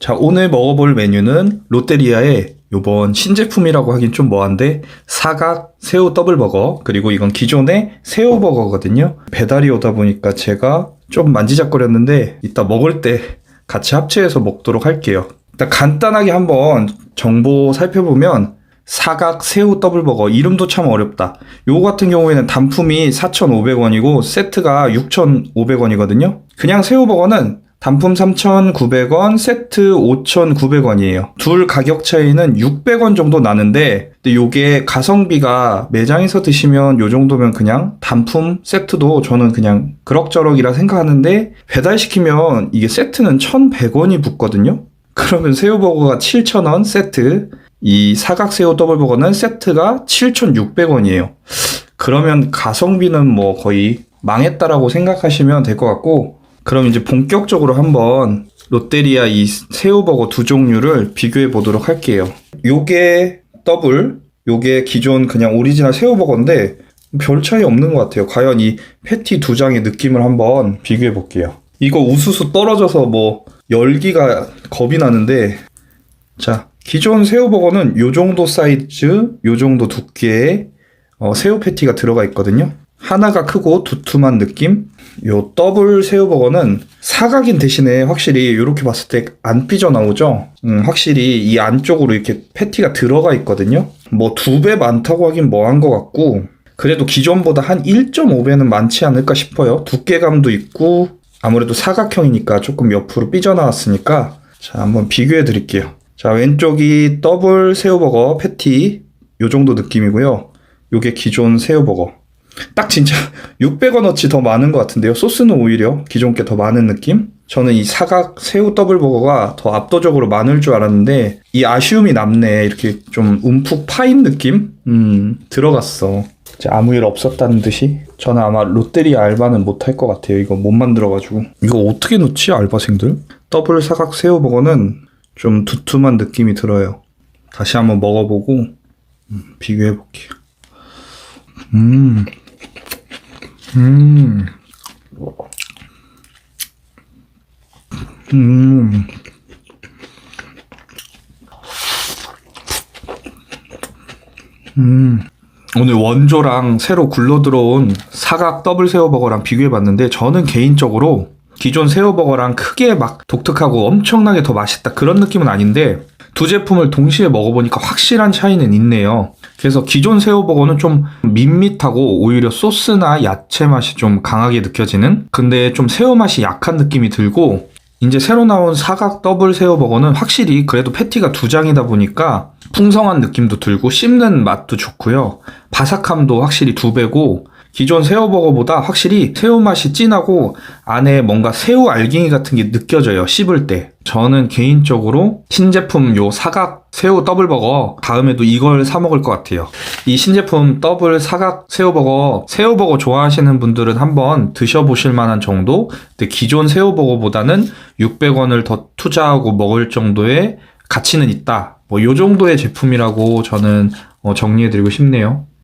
자, 오늘 먹어볼 메뉴는 롯데리아의 요번 신제품이라고 하긴 좀 뭐한데 사각 새우 더블버거 그리고 이건 기존의 새우버거거든요. 배달이 오다 보니까 제가 좀 만지작거렸는데 이따 먹을 때 같이 합체해서 먹도록 할게요. 일단 간단하게 한번 정보 살펴보면 사각 새우 더블버거 이름도 참 어렵다. 요거 같은 경우에는 단품이 4,500원이고 세트가 6,500원이거든요. 그냥 새우버거는 단품 3,900원, 세트 5,900원이에요. 둘 가격 차이는 600원 정도 나는데, 근데 요게 가성비가 매장에서 드시면 요 정도면 그냥 단품 세트도 저는 그냥 그럭저럭이라 생각하는데, 배달시키면 이게 세트는 1,100원이 붙거든요? 그러면 새우버거가 7,000원 세트, 이 사각새우 더블버거는 세트가 7,600원이에요. 그러면 가성비는 뭐 거의 망했다라고 생각하시면 될 것 같고, 그럼 이제 본격적으로 한번 롯데리아 이 새우버거 두 종류를 비교해 보도록 할게요. 요게 더블, 요게 기존 그냥 오리지널 새우버거인데 별 차이 없는 것 같아요. 과연 이 패티 두 장의 느낌을 한번 비교해 볼게요. 이거 우수수 떨어져서 뭐 열기가 겁이 나는데 자 기존 새우버거는 요 정도 사이즈, 요 정도 두께의 어, 새우 패티가 들어가 있거든요. 하나가 크고 두툼한 느낌. 요 더블 새우버거는 사각인 대신에 확실히 이렇게 봤을 때 안 삐져나오죠. 음, 확실히 이 안쪽으로 이렇게 패티가 들어가 있거든요. 뭐 두 배 많다고 하긴 뭐한 것 같고 그래도 기존보다 한 1.5배는 많지 않을까 싶어요. 두께감도 있고 아무래도 사각형이니까 조금 옆으로 삐져나왔으니까 자 한번 비교해 드릴게요. 자 왼쪽이 더블 새우버거 패티 요 정도 느낌이고요. 요게 기존 새우버거. 딱 진짜 600원어치 더 많은 것 같은데요. 소스는 오히려 기존 게 더 많은 느낌? 저는 이 사각 새우 더블버거가 더 압도적으로 많을 줄 알았는데 이 아쉬움이 남네. 이렇게 좀 움푹 파인 느낌? 음 들어갔어. 아무 일 없었다는 듯이 저는 아마 롯데리아 알바는 못 할 것 같아요. 이거 못 만들어가지고 이거 어떻게 넣지 알바생들? 더블 사각 새우 버거는 좀 두툼한 느낌이 들어요. 다시 한번 먹어보고 음, 비교해 볼게요. 음, 음, 음. 음. 오늘 원조랑 새로 굴러 들어온 사각 더블 새우버거랑 비교해 봤는데 저는 개인적으로 기존 새우버거랑 크게 막 독특하고 엄청나게 더 맛있다 그런 느낌은 아닌데 두 제품을 동시에 먹어보니까 확실한 차이는 있네요. 그래서 기존 새우버거는 좀 밋밋하고 오히려 소스나 야채 맛이 좀 강하게 느껴지는 근데 좀 새우 맛이 약한 느낌이 들고 이제 새로 나온 사각 더블 새우버거는 확실히 그래도 패티가 두 장이다 보니까 풍성한 느낌도 들고 씹는 맛도 좋고요. 바삭함도 확실히 두 배고 기존 새우버거보다 확실히 새우 맛이 진하고 안에 뭔가 새우 알갱이 같은 게 느껴져요. 씹을 때. 저는 개인적으로 신제품 요 사각 새우 더블버거 다음에도 이걸 사 먹을 것 같아요. 이 신제품 더블 사각 새우버거 새우버거 좋아하시는 분들은 한번 드셔보실 만한 정도. 근데 기존 새우버거보다는 600원을 더 투자하고 먹을 정도의 가치는 있다. 뭐 요 정도의 제품이라고 저는 어, 정리해드리고 싶네요.